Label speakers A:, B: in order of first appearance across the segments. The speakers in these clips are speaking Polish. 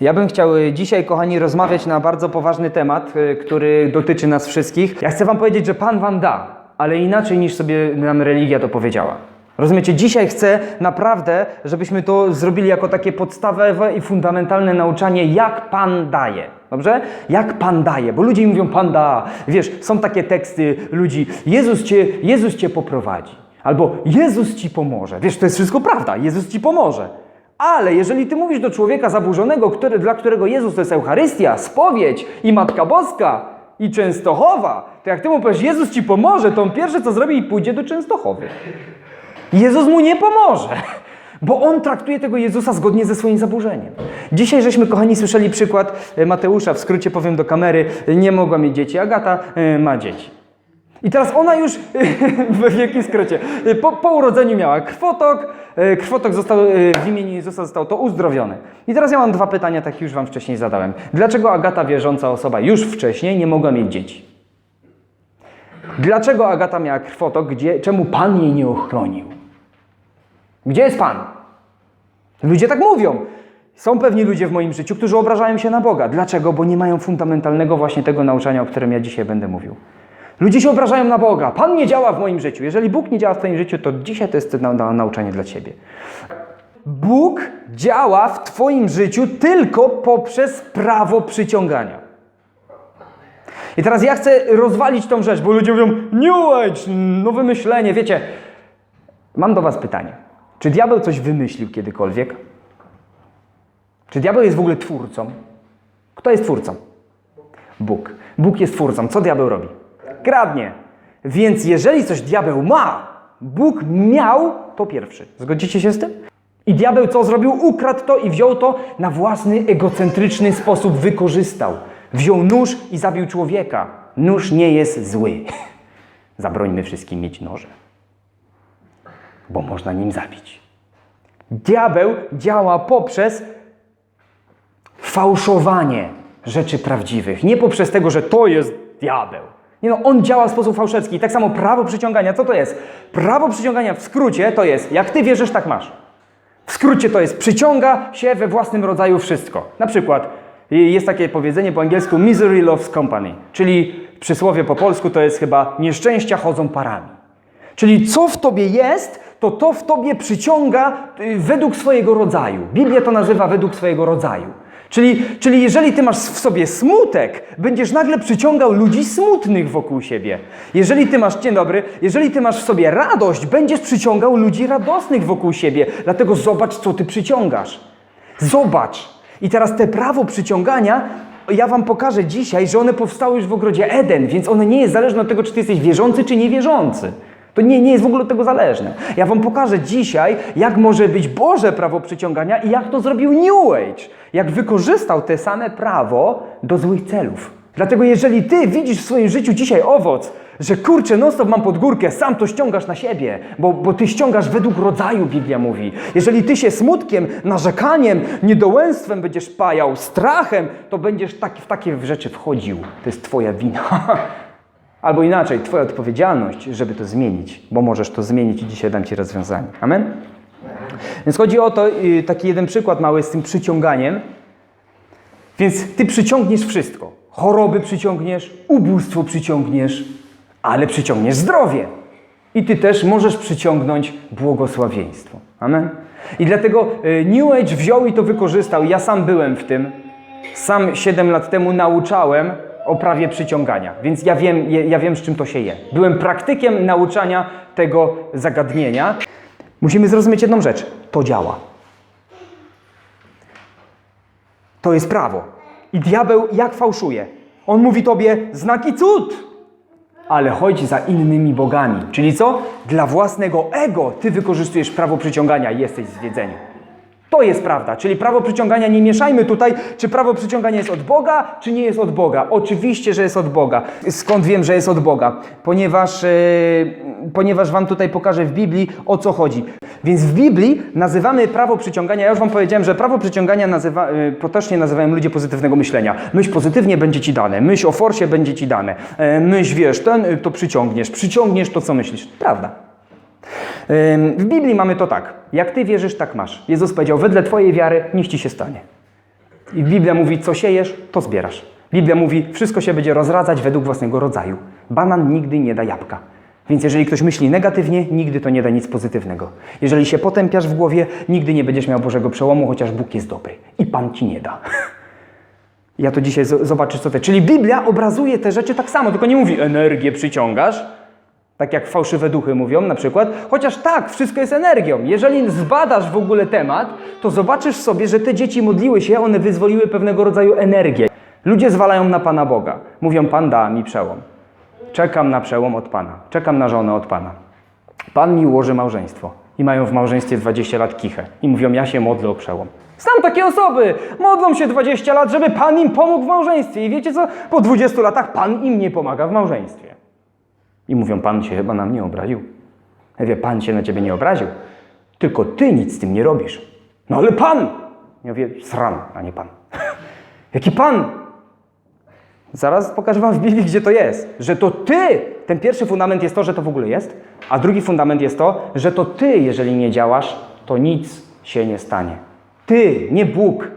A: Ja bym chciał y, dzisiaj, kochani, rozmawiać na bardzo poważny temat, y, który dotyczy nas wszystkich. Ja chcę Wam powiedzieć, że Pan Wam da, ale inaczej niż sobie nam religia to powiedziała. Rozumiecie? Dzisiaj chcę naprawdę, żebyśmy to zrobili jako takie podstawowe i fundamentalne nauczanie, jak Pan daje. Dobrze? Jak Pan daje, bo ludzie mówią Pan da. Wiesz, są takie teksty ludzi, Jezus cię, Jezus cię poprowadzi. Albo Jezus ci pomoże. Wiesz, to jest wszystko prawda, Jezus ci pomoże. Ale jeżeli ty mówisz do człowieka zaburzonego, który, dla którego Jezus to jest Eucharystia, spowiedź i Matka Boska i Częstochowa, to jak ty mu powiesz, Jezus ci pomoże, to on pierwsze co zrobi i pójdzie do Częstochowy. Jezus mu nie pomoże, bo on traktuje tego Jezusa zgodnie ze swoim zaburzeniem. Dzisiaj żeśmy, kochani, słyszeli przykład e, Mateusza, w skrócie powiem do kamery, nie mogła mieć dzieci, Agata e, ma dzieci. I teraz ona już, w wielkim skrócie, po, po urodzeniu miała krwotok, e, krwotok został, e, w imieniu Jezusa został to uzdrowiony. I teraz ja mam dwa pytania, takie już wam wcześniej zadałem. Dlaczego Agata, wierząca osoba, już wcześniej nie mogła mieć dzieci? Dlaczego Agata miała krwotok, gdzie, czemu Pan jej nie ochronił? Gdzie jest Pan? Ludzie tak mówią. Są pewni ludzie w moim życiu, którzy obrażają się na Boga. Dlaczego? Bo nie mają fundamentalnego właśnie tego nauczania, o którym ja dzisiaj będę mówił. Ludzie się obrażają na Boga. Pan nie działa w moim życiu. Jeżeli Bóg nie działa w Twoim życiu, to dzisiaj to jest na, na, nauczanie dla Ciebie. Bóg działa w Twoim życiu tylko poprzez prawo przyciągania. I teraz ja chcę rozwalić tą rzecz, bo ludzie mówią New Age, nowe myślenie. Wiecie, mam do Was pytanie. Czy diabeł coś wymyślił kiedykolwiek? Czy diabeł jest w ogóle twórcą? Kto jest twórcą? Bóg. Bóg jest twórcą. Co diabeł robi? Kradnie. Więc jeżeli coś diabeł ma, Bóg miał to pierwszy. Zgodzicie się z tym? I diabeł co zrobił? Ukradł to i wziął to na własny, egocentryczny sposób, wykorzystał. Wziął nóż i zabił człowieka. Nóż nie jest zły. Zabrońmy wszystkim mieć noże, bo można nim zabić. Diabeł działa poprzez fałszowanie rzeczy prawdziwych. Nie poprzez tego, że to jest diabeł. Nie no, on działa w sposób fałszerski. Tak samo prawo przyciągania, co to jest? Prawo przyciągania w skrócie to jest, jak ty wierzysz, tak masz. W skrócie to jest, przyciąga się we własnym rodzaju wszystko. Na przykład jest takie powiedzenie po angielsku misery loves company, czyli przysłowie po polsku to jest chyba nieszczęścia chodzą parami. Czyli co w tobie jest, to to w tobie przyciąga y, według swojego rodzaju. Biblia to nazywa według swojego rodzaju. Czyli, czyli jeżeli ty masz w sobie smutek, będziesz nagle przyciągał ludzi smutnych wokół siebie. Jeżeli ty masz, dzień dobry, jeżeli ty masz w sobie radość, będziesz przyciągał ludzi radosnych wokół siebie. Dlatego zobacz, co ty przyciągasz. Zobacz. I teraz te prawo przyciągania, ja wam pokażę dzisiaj, że one powstały już w ogrodzie Eden, więc one nie jest zależne od tego, czy ty jesteś wierzący, czy niewierzący. To nie, nie jest w ogóle od tego zależne. Ja wam pokażę dzisiaj, jak może być Boże prawo przyciągania i jak to zrobił New Age. Jak wykorzystał te same prawo do złych celów. Dlatego jeżeli ty widzisz w swoim życiu dzisiaj owoc, że kurczę, non stop mam pod górkę, sam to ściągasz na siebie, bo, bo ty ściągasz według rodzaju, Biblia mówi. Jeżeli ty się smutkiem, narzekaniem, niedołęstwem będziesz pajał, strachem, to będziesz w takie rzeczy wchodził. To jest twoja wina. Albo inaczej, Twoja odpowiedzialność, żeby to zmienić, bo możesz to zmienić i dzisiaj dam Ci rozwiązanie. Amen? Więc chodzi o to, y, taki jeden przykład mały z tym przyciąganiem. Więc Ty przyciągniesz wszystko. Choroby przyciągniesz, ubóstwo przyciągniesz, ale przyciągniesz zdrowie. I Ty też możesz przyciągnąć błogosławieństwo. Amen? I dlatego y, New Age wziął i to wykorzystał. Ja sam byłem w tym. Sam 7 lat temu nauczałem o prawie przyciągania, więc ja wiem, ja wiem, z czym to się je. Byłem praktykiem nauczania tego zagadnienia. Musimy zrozumieć jedną rzecz. To działa. To jest prawo. I diabeł jak fałszuje? On mówi tobie znaki cud, ale chodź za innymi bogami. Czyli co? Dla własnego ego ty wykorzystujesz prawo przyciągania i jesteś zwiedzeni. To jest prawda, czyli prawo przyciągania nie mieszajmy tutaj, czy prawo przyciągania jest od Boga, czy nie jest od Boga. Oczywiście, że jest od Boga. Skąd wiem, że jest od Boga? Ponieważ, yy, ponieważ Wam tutaj pokażę w Biblii o co chodzi. Więc w Biblii nazywamy prawo przyciągania, ja już Wam powiedziałem, że prawo przyciągania nazywa, yy, potocznie nazywają ludzie pozytywnego myślenia. Myśl pozytywnie będzie Ci dane, myśl o forsie będzie Ci dane, yy, myśl wiesz, ten yy, to przyciągniesz, przyciągniesz to co myślisz. Prawda. W Biblii mamy to tak. Jak ty wierzysz, tak masz. Jezus powiedział, wedle twojej wiary niech ci się stanie. I Biblia mówi, co siejesz, to zbierasz. Biblia mówi, wszystko się będzie rozradzać według własnego rodzaju. Banan nigdy nie da jabłka. Więc jeżeli ktoś myśli negatywnie, nigdy to nie da nic pozytywnego. Jeżeli się potępiasz w głowie, nigdy nie będziesz miał Bożego przełomu, chociaż Bóg jest dobry. I Pan ci nie da. Ja to dzisiaj zobaczysz, co to. Czyli Biblia obrazuje te rzeczy tak samo, tylko nie mówi energię przyciągasz, tak jak fałszywe duchy mówią na przykład. Chociaż tak, wszystko jest energią. Jeżeli zbadasz w ogóle temat, to zobaczysz sobie, że te dzieci modliły się, one wyzwoliły pewnego rodzaju energię. Ludzie zwalają na Pana Boga. Mówią, Pan da mi przełom. Czekam na przełom od Pana. Czekam na żonę od Pana. Pan mi ułoży małżeństwo. I mają w małżeństwie 20 lat kichę. I mówią, ja się modlę o przełom. Znam takie osoby. Modlą się 20 lat, żeby Pan im pomógł w małżeństwie. I wiecie co? Po 20 latach Pan im nie pomaga w małżeństwie. I mówią, Pan się chyba na mnie obraził. Ja wie, Pan się na ciebie nie obraził. Tylko ty nic z tym nie robisz. No ale Pan! Ja mówię, sran, a nie Pan. Jaki Pan? Zaraz pokażę Wam w Biblii, gdzie to jest. Że to Ty, ten pierwszy fundament jest to, że to w ogóle jest, a drugi fundament jest to, że to Ty, jeżeli nie działasz, to nic się nie stanie. Ty, nie Bóg.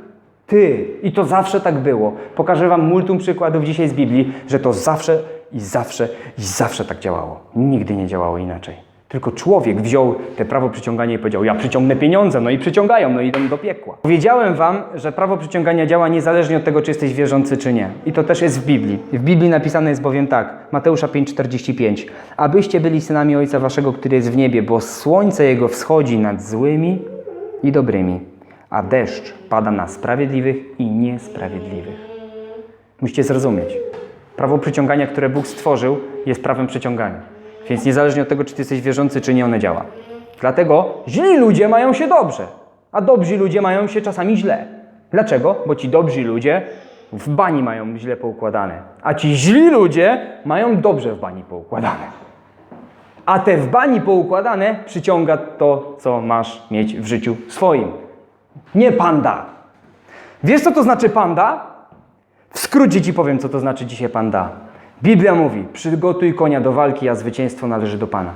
A: Ty. I to zawsze tak było. Pokażę Wam multum przykładów dzisiaj z Biblii, że to zawsze i zawsze i zawsze tak działało. Nigdy nie działało inaczej. Tylko człowiek wziął te prawo przyciągania i powiedział: Ja przyciągnę pieniądze, no i przyciągają, no i idą do piekła. Powiedziałem wam, że prawo przyciągania działa niezależnie od tego, czy jesteś wierzący, czy nie. I to też jest w Biblii. W Biblii napisane jest bowiem tak, Mateusza 5,45. Abyście byli synami Ojca Waszego, który jest w niebie, bo słońce Jego wschodzi nad złymi i dobrymi, a deszcz pada na sprawiedliwych i niesprawiedliwych. Musicie zrozumieć. Prawo przyciągania, które Bóg stworzył, jest prawem przyciągania. Więc niezależnie od tego, czy ty jesteś wierzący, czy nie, one działa. Dlatego źli ludzie mają się dobrze, a dobrzy ludzie mają się czasami źle. Dlaczego? Bo ci dobrzy ludzie w bani mają źle poukładane, a ci źli ludzie mają dobrze w bani poukładane. A te w bani poukładane przyciąga to, co masz mieć w życiu swoim. Nie panda. Wiesz, co to znaczy panda? W skrócie ci powiem, co to znaczy dzisiaj Pan da. Biblia mówi: przygotuj konia do walki, a zwycięstwo należy do Pana.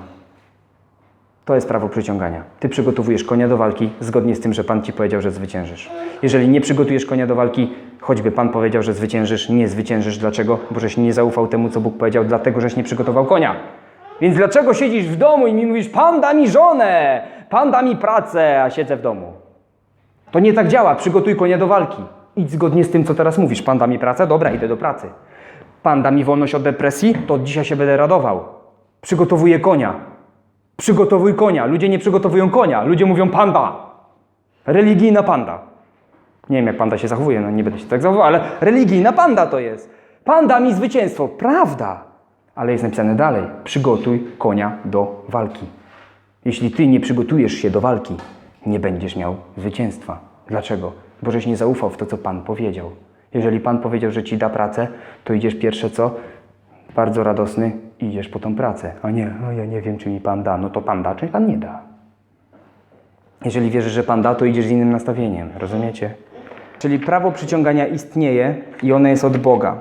A: To jest prawo przyciągania. Ty przygotowujesz konia do walki zgodnie z tym, że Pan ci powiedział, że zwyciężysz. Jeżeli nie przygotujesz konia do walki, choćby Pan powiedział, że zwyciężysz, nie zwyciężysz. Dlaczego? Bo żeś nie zaufał temu, co Bóg powiedział, dlatego żeś nie przygotował konia. Więc dlaczego siedzisz w domu i mi mówisz: Pan da mi żonę, Pan da mi pracę, a siedzę w domu? To nie tak działa. Przygotuj konia do walki. Idź zgodnie z tym, co teraz mówisz. Pan da mi pracę? Dobra, idę do pracy. Pan da mi wolność od depresji? To od dzisiaj się będę radował. Przygotowuję konia. Przygotowuj konia. Ludzie nie przygotowują konia. Ludzie mówią panda. Religijna panda. Nie wiem, jak panda się zachowuje, no nie będę się tak zachowywał, ale religijna panda to jest. Panda mi zwycięstwo. Prawda. Ale jest napisane dalej. Przygotuj konia do walki. Jeśli ty nie przygotujesz się do walki, nie będziesz miał zwycięstwa. Dlaczego? Bo żeś nie zaufał w to, co Pan powiedział. Jeżeli Pan powiedział, że ci da pracę, to idziesz pierwsze co? Bardzo radosny idziesz po tą pracę. A nie, no ja nie wiem, czy mi Pan da. No to Pan da, czy Pan nie da. Jeżeli wierzysz, że Pan da, to idziesz z innym nastawieniem. Rozumiecie? Czyli prawo przyciągania istnieje i ono jest od Boga.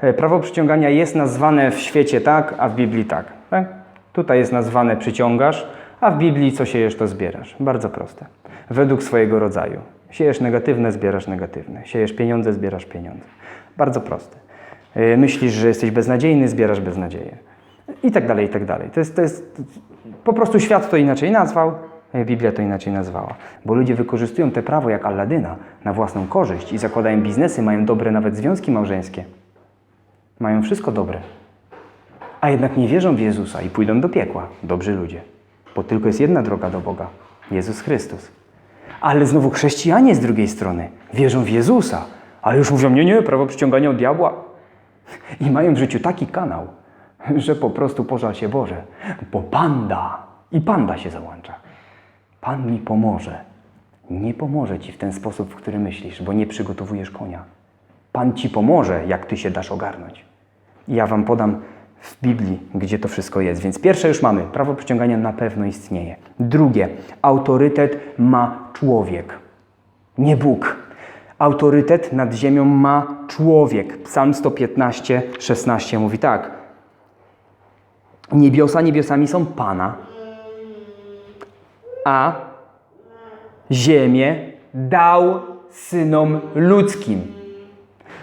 A: E, Prawo przyciągania jest nazwane w świecie tak, a w Biblii tak. tak? Tutaj jest nazwane przyciągasz, a w Biblii co siejesz, to zbierasz. Bardzo proste. Według swojego rodzaju. Siejesz negatywne, zbierasz negatywne. Siejesz pieniądze, zbierasz pieniądze. Bardzo proste. E, Myślisz, że jesteś beznadziejny, zbierasz beznadzieję. I tak dalej, i tak dalej. To jest, to jest, po prostu świat to inaczej nazwał, e, Biblia to inaczej nazwała. Bo ludzie wykorzystują te prawo jak Alladyna na własną korzyść i zakładają biznesy, mają dobre nawet związki małżeńskie. Mają wszystko dobre. A jednak nie wierzą w Jezusa i pójdą do piekła. Dobrzy ludzie. Bo tylko jest jedna droga do Boga. Jezus Chrystus. Ale znowu chrześcijanie z drugiej strony wierzą w Jezusa, ale już mówią, nie, nie, prawo przyciągania od diabła. I mają w życiu taki kanał, że po prostu pożal się Boże, bo panda i panda się załącza. Pan mi pomoże. Nie pomoże ci w ten sposób, w który myślisz, bo nie przygotowujesz konia. Pan ci pomoże, jak ty się dasz ogarnąć. I ja wam podam w Biblii, gdzie to wszystko jest. Więc pierwsze już mamy, prawo przyciągania na pewno istnieje. Drugie, autorytet ma człowiek, nie Bóg. Autorytet nad ziemią ma człowiek. Psalm 115, 16 mówi tak. Niebiosa niebiosami są Pana, a ziemię dał synom ludzkim.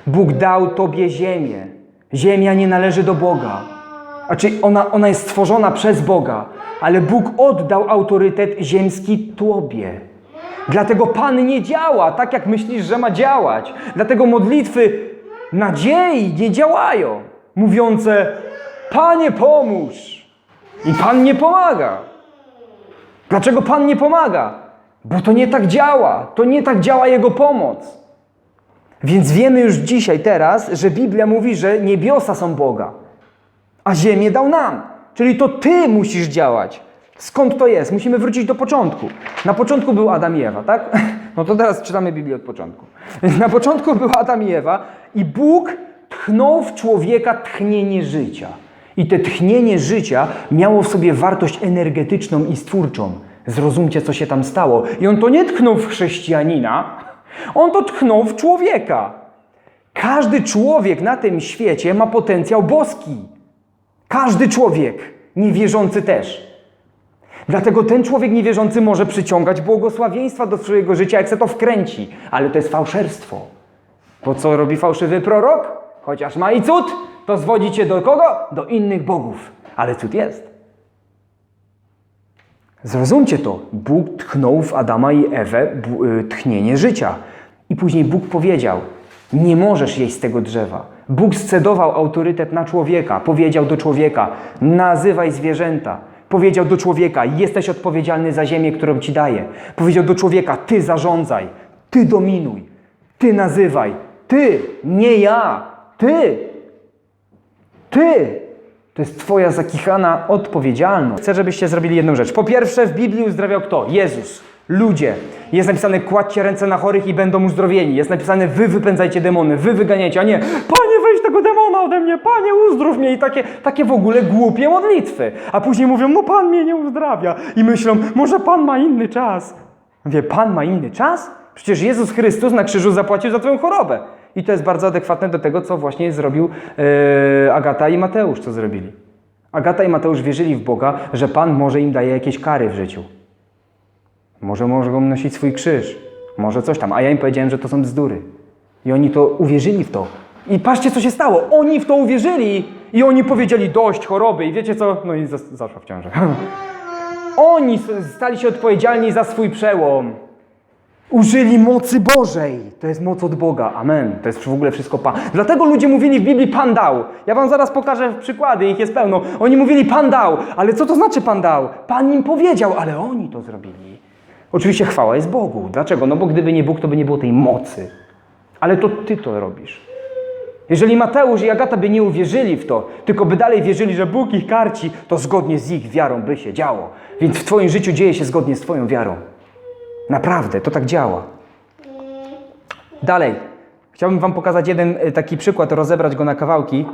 A: Bóg dał tobie ziemię. Ziemia nie należy do Boga. Znaczy, ona, ona jest stworzona przez Boga, ale Bóg oddał autorytet ziemski tobie. Dlatego Pan nie działa tak, jak myślisz, że ma działać. Dlatego modlitwy nadziei nie działają. Mówiące, Panie pomóż. I Pan nie pomaga. Dlaczego Pan nie pomaga? Bo to nie tak działa. To nie tak działa Jego pomoc. Więc wiemy już dzisiaj, teraz, że Biblia mówi, że niebiosa są Boga, a ziemię dał nam. Czyli to Ty musisz działać. Skąd to jest? Musimy wrócić do początku. Na początku był Adam i Ewa, tak? No to teraz czytamy Biblię od początku. Na początku był Adam i Ewa i Bóg tchnął w człowieka tchnienie życia. I te tchnienie życia miało w sobie wartość energetyczną i stwórczą. Zrozumcie, co się tam stało. I on to nie tchnął w chrześcijanina, on to tchnął w człowieka. Każdy człowiek na tym świecie ma potencjał boski. Każdy człowiek, niewierzący też. Dlatego ten człowiek niewierzący może przyciągać błogosławieństwa do swojego życia, jak se to wkręci, ale to jest fałszerstwo. Bo co robi fałszywy prorok? Chociaż ma i cud, to zwodzi cię do kogo? Do innych bogów. Ale cud jest. Zrozumcie to. Bóg tchnął w Adama i Ewę y, tchnienie życia. I później Bóg powiedział: Nie możesz jeść z tego drzewa. Bóg scedował autorytet na człowieka. Powiedział do człowieka: Nazywaj zwierzęta. Powiedział do człowieka: Jesteś odpowiedzialny za ziemię, którą ci daję. Powiedział do człowieka: Ty zarządzaj, ty dominuj, ty nazywaj, ty, nie ja, ty. Ty! To jest Twoja zakichana odpowiedzialność. Chcę, żebyście zrobili jedną rzecz. Po pierwsze, w Biblii uzdrawiał kto? Jezus. Ludzie. Jest napisane, kładźcie ręce na chorych i będą uzdrowieni. Jest napisane, wy wypędzajcie demony, wy wyganiajcie, a nie, Panie, weź tego demona ode mnie, Panie, uzdrów mnie. I takie, takie w ogóle głupie modlitwy. A później mówią, no Pan mnie nie uzdrawia. I myślą, może Pan ma inny czas. Wie, Pan ma inny czas? Przecież Jezus Chrystus na krzyżu zapłacił za Twoją chorobę. I to jest bardzo adekwatne do tego, co właśnie zrobił e, Agata i Mateusz, co zrobili. Agata i Mateusz wierzyli w Boga, że Pan może im daje jakieś kary w życiu. Może mogą nosić swój krzyż, może coś tam. A ja im powiedziałem, że to są bzdury. I oni to uwierzyli w to. I patrzcie, co się stało. Oni w to uwierzyli i oni powiedzieli dość choroby. I wiecie co? No i zas- zaszła w ciąży. Oni stali się odpowiedzialni za swój przełom. Użyli mocy Bożej. To jest moc od Boga. Amen. To jest w ogóle wszystko Pan. Dlatego ludzie mówili w Biblii Pan dał. Ja wam zaraz pokażę przykłady, ich jest pełno. Oni mówili Pan dał. Ale co to znaczy Pan dał? Pan im powiedział, ale oni to zrobili. Oczywiście chwała jest Bogu. Dlaczego? No bo gdyby nie Bóg, to by nie było tej mocy. Ale to Ty to robisz. Jeżeli Mateusz i Agata by nie uwierzyli w to, tylko by dalej wierzyli, że Bóg ich karci, to zgodnie z ich wiarą by się działo. Więc w Twoim życiu dzieje się zgodnie z Twoją wiarą. Naprawdę, to tak działa. Dalej. Chciałbym Wam pokazać jeden y, taki przykład, rozebrać go na kawałki.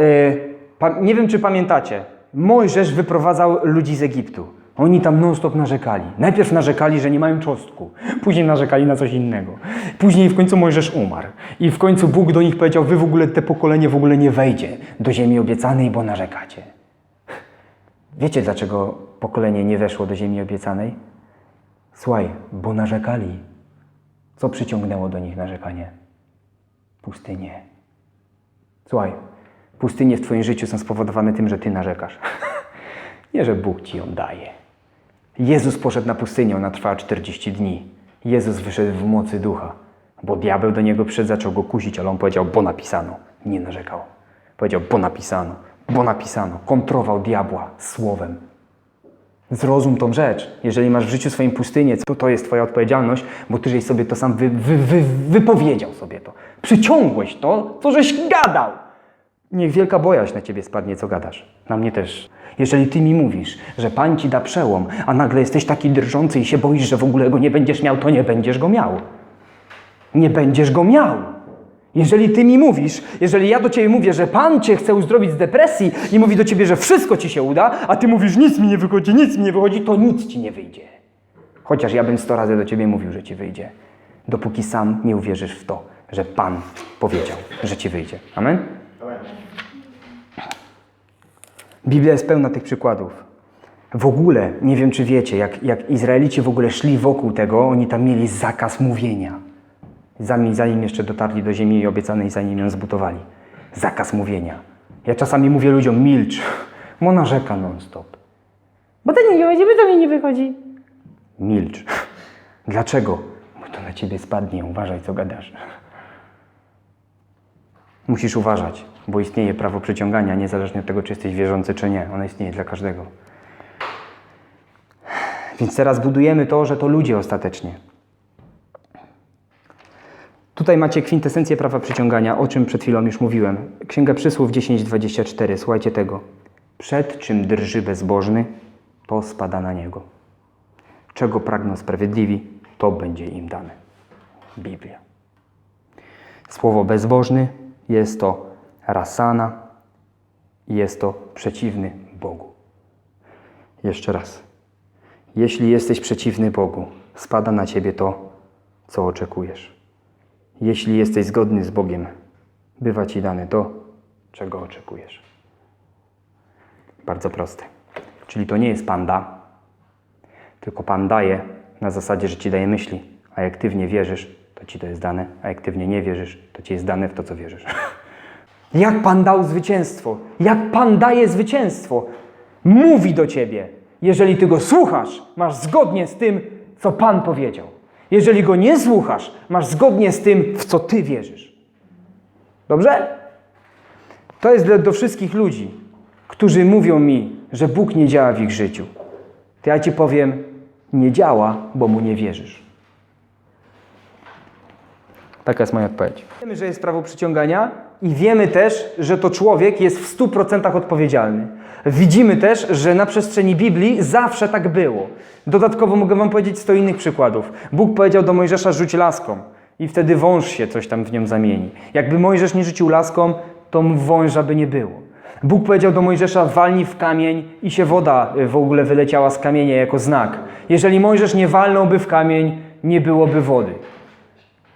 A: Y, nie wiem, czy pamiętacie. Mojżesz wyprowadzał ludzi z Egiptu. Oni tam non-stop narzekali. Najpierw narzekali, że nie mają czosnku. Później narzekali na coś innego. Później w końcu Mojżesz umarł. I w końcu Bóg do nich powiedział, wy w ogóle, te pokolenie w ogóle nie wejdzie do ziemi obiecanej, bo narzekacie. Wiecie, dlaczego pokolenie nie weszło do ziemi obiecanej? Słuchaj, bo narzekali. Co przyciągnęło do nich narzekanie? Pustynie. Słuchaj, pustynie w Twoim życiu są spowodowane tym, że Ty narzekasz. Nie, że Bóg Ci ją daje. Jezus poszedł na pustynię, ona trwała 40 dni. Jezus wyszedł w mocy ducha, bo diabeł do niego przyszedł, zaczął go kusić, ale on powiedział, bo napisano. Nie narzekał. Powiedział, bo napisano, bo napisano. Kontrował diabła słowem. Zrozum tą rzecz. Jeżeli masz w życiu swoim pustynię, to to jest Twoja odpowiedzialność, bo Ty żeś sobie to sam wy, wy, wy, wypowiedział sobie to. Przyciągłeś to, co żeś gadał. Niech wielka bojaźń na Ciebie spadnie, co gadasz. Na mnie też. Jeżeli Ty mi mówisz, że Pan Ci da przełom, a nagle jesteś taki drżący i się boisz, że w ogóle go nie będziesz miał, to nie będziesz go miał. Nie będziesz go miał. Jeżeli ty mi mówisz, jeżeli ja do ciebie mówię, że Pan cię chce uzdrowić z depresji i mówi do ciebie, że wszystko ci się uda, a ty mówisz, nic mi nie wychodzi, nic mi nie wychodzi, to nic ci nie wyjdzie. Chociaż ja bym sto razy do ciebie mówił, że ci wyjdzie. Dopóki sam nie uwierzysz w to, że Pan powiedział, że ci wyjdzie. Amen? Biblia jest pełna tych przykładów. W ogóle, nie wiem czy wiecie, jak, jak Izraelici w ogóle szli wokół tego, oni tam mieli zakaz mówienia. Zanim, zanim jeszcze dotarli do ziemi obiecanej, zanim ją zbudowali. Zakaz mówienia. Ja czasami mówię ludziom, milcz, bo narzeka non-stop. Bo to nie wychodzi, bo to mi nie wychodzi. Milcz. Dlaczego? Bo to na ciebie spadnie, uważaj co gadasz. Musisz uważać, bo istnieje prawo przyciągania, niezależnie od tego, czy jesteś wierzący, czy nie. Ono istnieje dla każdego. Więc teraz budujemy to, że to ludzie ostatecznie. Tutaj macie kwintesencję prawa przyciągania, o czym przed chwilą już mówiłem. Księga Przysłów 10:24. Słuchajcie tego. Przed czym drży bezbożny, to spada na niego. Czego pragną sprawiedliwi, to będzie im dane. Biblia. Słowo bezbożny jest to rasana jest to przeciwny Bogu. Jeszcze raz. Jeśli jesteś przeciwny Bogu, spada na ciebie to, co oczekujesz. Jeśli jesteś zgodny z Bogiem, bywa ci dane to, czego oczekujesz. Bardzo proste. Czyli to nie jest panda, tylko Pan daje na zasadzie, że ci daje myśli, a jak ty w nie wierzysz, to ci to jest dane, a jak ty w nie nie wierzysz, to ci jest dane w to, co wierzysz. Jak Pan dał zwycięstwo? Jak Pan daje zwycięstwo? Mówi do ciebie. Jeżeli ty go słuchasz, masz zgodnie z tym, co Pan powiedział. Jeżeli go nie słuchasz, masz zgodnie z tym, w co ty wierzysz. Dobrze? To jest do wszystkich ludzi, którzy mówią mi, że Bóg nie działa w ich życiu. To ja ci powiem, nie działa, bo mu nie wierzysz. Taka jest moja odpowiedź. Wiemy, że jest prawo przyciągania i wiemy też, że to człowiek jest w 100% odpowiedzialny. Widzimy też, że na przestrzeni Biblii zawsze tak było. Dodatkowo mogę Wam powiedzieć 100 innych przykładów. Bóg powiedział do Mojżesza: rzuć laską, i wtedy wąż się coś tam w nią zamieni. Jakby Mojżesz nie rzucił laską, to wąża by nie było. Bóg powiedział do Mojżesza: walnij w kamień, i się woda y, w ogóle wyleciała z kamienia jako znak. Jeżeli Mojżesz nie walnąłby w kamień, nie byłoby wody.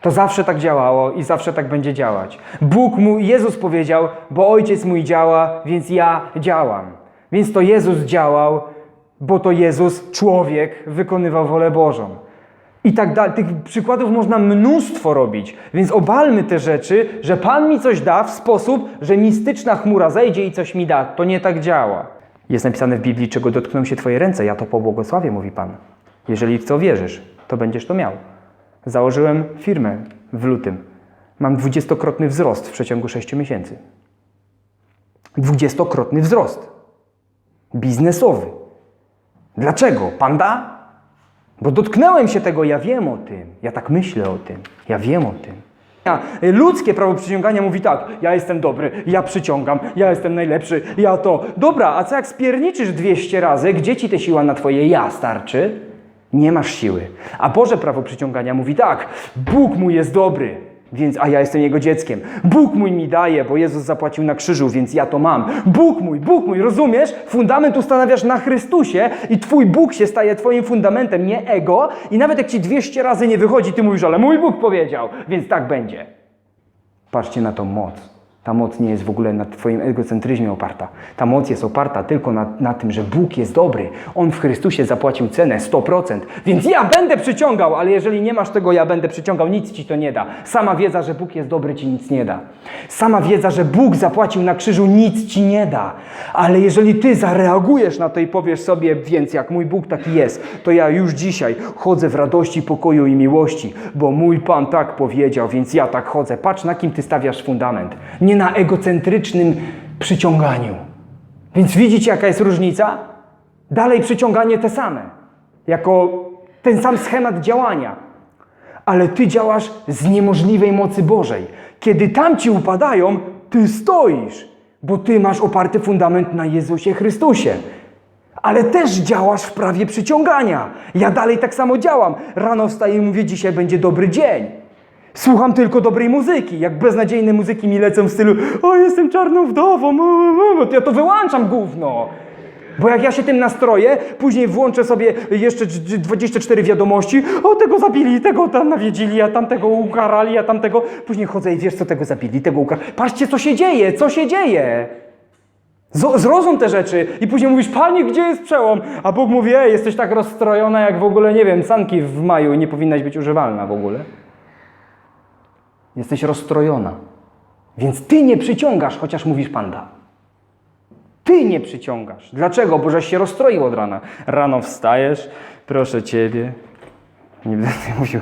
A: To zawsze tak działało i zawsze tak będzie działać. Bóg mu, Jezus powiedział, bo ojciec mój działa, więc ja działam. Więc to Jezus działał, bo to Jezus, człowiek, wykonywał wolę Bożą. I tak dalej. Tych przykładów można mnóstwo robić, więc obalmy te rzeczy, że Pan mi coś da w sposób, że mistyczna chmura zejdzie i coś mi da. To nie tak działa. Jest napisane w Biblii, czego dotkną się Twoje ręce, ja to pobłogosławię, mówi Pan. Jeżeli w to wierzysz, to będziesz to miał. Założyłem firmę w lutym. Mam dwudziestokrotny wzrost w przeciągu 6 miesięcy. Dwudziestokrotny wzrost. Biznesowy. Dlaczego? Panda? Bo dotknąłem się tego, ja wiem o tym. Ja tak myślę o tym. Ja wiem o tym. Ludzkie prawo przyciągania mówi tak, ja jestem dobry, ja przyciągam, ja jestem najlepszy, ja to. Dobra, a co jak spierniczysz 200 razy, gdzie ci ta siła na twoje ja starczy? Nie masz siły. A Boże prawo przyciągania mówi tak, Bóg mój jest dobry, więc a ja jestem Jego dzieckiem. Bóg mój mi daje, bo Jezus zapłacił na krzyżu, więc ja to mam. Bóg mój, Bóg mój, rozumiesz? Fundament ustanawiasz na Chrystusie i Twój Bóg się staje Twoim fundamentem, nie ego. I nawet jak Ci 200 razy nie wychodzi, Ty mówisz, ale mój Bóg powiedział, więc tak będzie. Patrzcie na tą moc. Ta moc nie jest w ogóle na Twoim egocentryzmie oparta. Ta moc jest oparta tylko na, na tym, że Bóg jest dobry. On w Chrystusie zapłacił cenę 100%. Więc ja będę przyciągał, ale jeżeli nie masz tego, ja będę przyciągał, nic Ci to nie da. Sama wiedza, że Bóg jest dobry, Ci nic nie da. Sama wiedza, że Bóg zapłacił na krzyżu, nic Ci nie da. Ale jeżeli Ty zareagujesz na to i powiesz sobie, więc jak mój Bóg taki jest, to ja już dzisiaj chodzę w radości, pokoju i miłości, bo mój Pan tak powiedział, więc ja tak chodzę. Patrz, na kim Ty stawiasz fundament. Nie na egocentrycznym przyciąganiu. Więc widzicie, jaka jest różnica? Dalej przyciąganie te same, jako ten sam schemat działania. Ale ty działasz z niemożliwej mocy Bożej. Kiedy tamci upadają, ty stoisz, bo ty masz oparty fundament na Jezusie Chrystusie. Ale też działasz w prawie przyciągania. Ja dalej tak samo działam. Rano wstaję i mówię, dzisiaj będzie dobry dzień. Słucham tylko dobrej muzyki. Jak beznadziejne muzyki mi lecą w stylu o, jestem czarną wdową, o, o, o", to ja to wyłączam gówno. Bo jak ja się tym nastroję, później włączę sobie jeszcze dż- dż- 24 wiadomości, o tego zabili, tego tam nawiedzili, a tamtego ukarali, a tamtego... Później chodzę i wiesz co, tego zabili, tego ukarali. Patrzcie co się dzieje, co się dzieje. Zrozum te rzeczy i później mówisz, Panie, gdzie jest przełom? A Bóg mówi, jesteś tak rozstrojona jak w ogóle, nie wiem, sanki w maju nie powinnaś być używalna w ogóle. Jesteś rozstrojona. Więc ty nie przyciągasz, chociaż mówisz panda. Ty nie przyciągasz. Dlaczego? Bo żeś się rozstroił od rana. Rano wstajesz, proszę ciebie. Nie będę mówił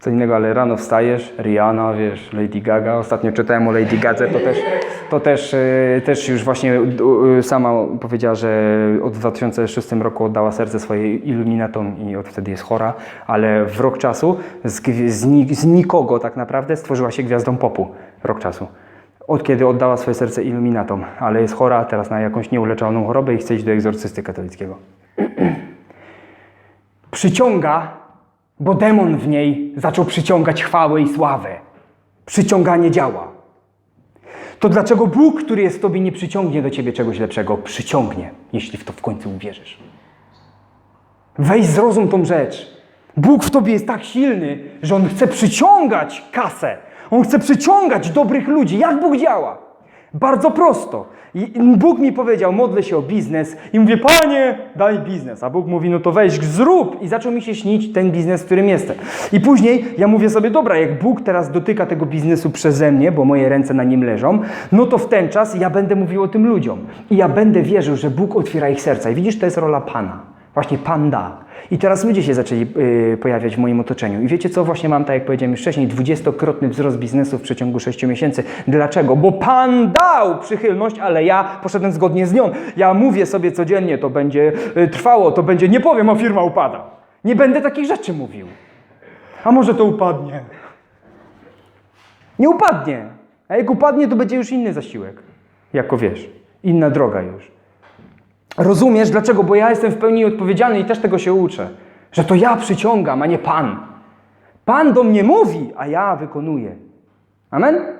A: co innego, ale rano wstajesz, Rihanna, wiesz, Lady Gaga. Ostatnio czytałem o Lady Gadze, to też, to też, e, też już właśnie e, sama powiedziała, że od 2006 roku oddała serce swojej iluminatom i od wtedy jest chora, ale w rok czasu z, z, z nikogo tak naprawdę stworzyła się gwiazdą popu. Rok czasu. Od kiedy oddała swoje serce iluminatom, ale jest chora teraz na jakąś nieuleczalną chorobę i chce iść do egzorcysty katolickiego. Przyciąga, bo demon w niej zaczął przyciągać chwałę i sławę. Przyciąganie działa. To dlaczego Bóg, który jest w tobie, nie przyciągnie do ciebie czegoś lepszego? Przyciągnie, jeśli w to w końcu uwierzysz. Weź zrozum tą rzecz. Bóg w tobie jest tak silny, że On chce przyciągać kasę. On chce przyciągać dobrych ludzi. Jak Bóg działa? Bardzo prosto. I Bóg mi powiedział, modlę się o biznes i mówię, Panie, daj biznes. A Bóg mówi, no to weź, zrób. I zaczął mi się śnić ten biznes, w którym jestem. I później ja mówię sobie, dobra, jak Bóg teraz dotyka tego biznesu przeze mnie, bo moje ręce na nim leżą, no to w ten czas ja będę mówił o tym ludziom. I ja będę wierzył, że Bóg otwiera ich serca. I widzisz, to jest rola Pana. Właśnie Pan da. I teraz ludzie się zaczęli y, pojawiać w moim otoczeniu. I wiecie co? Właśnie mam, tak jak powiedziałem już wcześniej, dwudziestokrotny wzrost biznesu w przeciągu 6 miesięcy. Dlaczego? Bo Pan dał przychylność, ale ja poszedłem zgodnie z nią. Ja mówię sobie codziennie, to będzie y, trwało, to będzie, nie powiem, a firma upada. Nie będę takich rzeczy mówił. A może to upadnie? Nie upadnie. A jak upadnie, to będzie już inny zasiłek. Jako wiesz, inna droga już. Rozumiesz dlaczego? Bo ja jestem w pełni odpowiedzialny i też tego się uczę. Że to ja przyciągam, a nie Pan. Pan do mnie mówi, a ja wykonuję. Amen?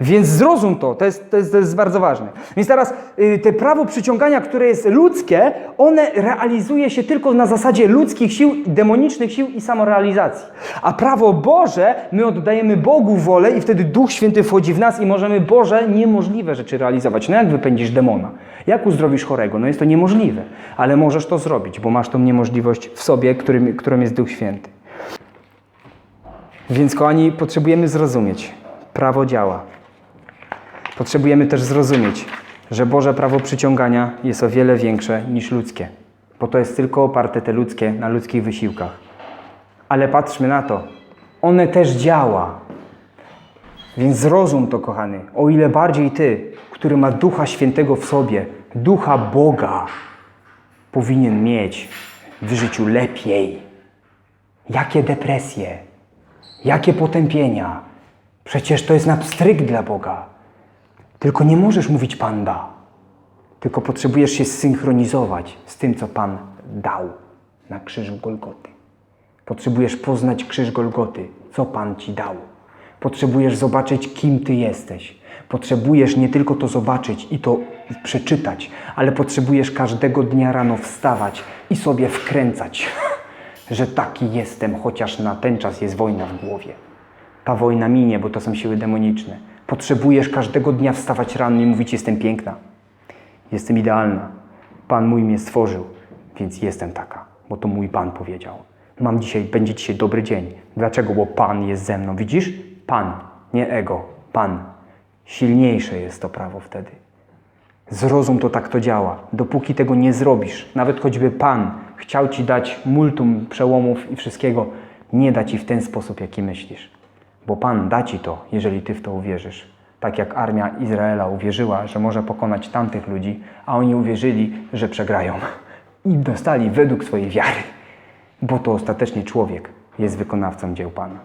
A: Więc zrozum to, to jest, to jest, to jest bardzo ważne. Więc teraz y, te prawo przyciągania, które jest ludzkie, one realizuje się tylko na zasadzie ludzkich sił, demonicznych sił i samorealizacji. A prawo Boże, my oddajemy Bogu wolę i wtedy Duch Święty wchodzi w nas i możemy Boże niemożliwe rzeczy realizować. No jak wypędzisz demona? Jak uzdrowisz chorego? No jest to niemożliwe, ale możesz to zrobić, bo masz tą niemożliwość w sobie, którym, którą jest Duch Święty. Więc kochani, potrzebujemy zrozumieć. Prawo działa. Potrzebujemy też zrozumieć, że Boże prawo przyciągania jest o wiele większe niż ludzkie, bo to jest tylko oparte te ludzkie na ludzkich wysiłkach. Ale patrzmy na to, one też działa. Więc zrozum to, kochany, o ile bardziej ty, który ma Ducha Świętego w sobie, Ducha Boga, powinien mieć w życiu lepiej. Jakie depresje, jakie potępienia. Przecież to jest na pstryk dla Boga. Tylko nie możesz mówić Panda. Tylko potrzebujesz się zsynchronizować z tym, co Pan dał na krzyżu Golgoty. Potrzebujesz poznać krzyż Golgoty, co Pan Ci dał. Potrzebujesz zobaczyć, kim Ty jesteś. Potrzebujesz nie tylko to zobaczyć i to przeczytać, ale potrzebujesz każdego dnia rano wstawać i sobie wkręcać, że taki jestem, chociaż na ten czas jest wojna w głowie. Ta wojna minie, bo to są siły demoniczne. Potrzebujesz każdego dnia wstawać rano i mówić: Jestem piękna, jestem idealna. Pan mój mnie stworzył, więc jestem taka, bo to mój Pan powiedział. Mam dzisiaj, będzie dzisiaj dobry dzień. Dlaczego? Bo Pan jest ze mną. Widzisz? Pan, nie ego. Pan. Silniejsze jest to prawo wtedy. Zrozum to, tak to działa. Dopóki tego nie zrobisz, nawet choćby Pan chciał Ci dać multum przełomów i wszystkiego, nie da Ci w ten sposób, jaki myślisz. Bo Pan da Ci to, jeżeli Ty w to uwierzysz. Tak jak armia Izraela uwierzyła, że może pokonać tamtych ludzi, a oni uwierzyli, że przegrają. I dostali według swojej wiary. Bo to ostatecznie człowiek jest wykonawcą dzieł Pana.